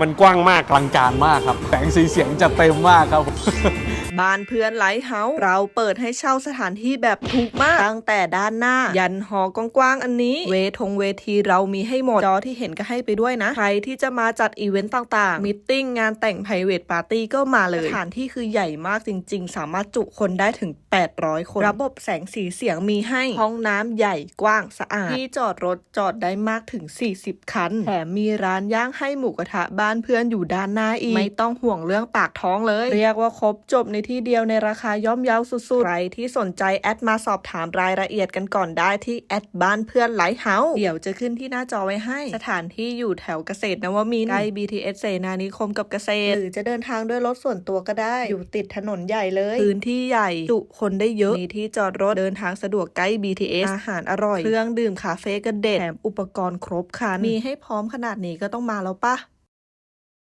มันกว้างมากกลังการมากครับแสงสีเสียงจะเต็มมากครับ บ้านเพื่อนไลท์เฮาส์เราเปิดให้เช่าสถานที่แบบถูกมาก ตั้งแต่ด้านหน้า ยันหอกว้างๆอันนี้ เวทงเวทีเรามีให้หมดจอที่เห็นก็ให้ไปด้วยนะ ใครที่จะมาจัดอีเวนต์ต่างๆมิทติ้งงานแต่งไพรเวทปาร์ตี้ก็มาเลยสถานที่คือใหญ่มากจริง ๆ สามารถจุคนได้ถึง 800 คน ระบบแสงสีเสียงมีให้ห้องน้ำใหญ่กว้างสะอาดที่จอดรถจอดได้มากถึง 40 คันแถมมีร้านย่างให้หมูกระทะบ้านเพื่อนอยู่ด้านหน้าอีกไม่ต้องห่วงเรื่องปากท้องเลย เรียกว่าครบจบในที่ที่เดียวในราคาย่อมเยาสุดๆ ใครที่สนใจแอดมาสอบถามรายละเอียดกันก่อนได้ที่แอดบ้านเพื่อนไลท์เฮาส์เดี๋ยวจะขึ้นที่หน้าจอไว้ให้ สถานที่อยู่แถวเกษตรนวมินทร์ใกล้ BTS เสนานิคมกับเกษตร หรือจะเดินทางด้วยรถส่วนตัวก็ได้ อยู่ติดถนนใหญ่เลย พื้นที่ใหญ่จุคนได้เยอะ มีที่จอดรถเดินทางสะดวกใกล้ BTS อาหารอร่อย เครื่องดื่มคาเฟ่ก็เด็ดแถมอุปกรณ์ครบครันมีให้พร้อมขนาดนี้ก็ต้องมาแล้วปะ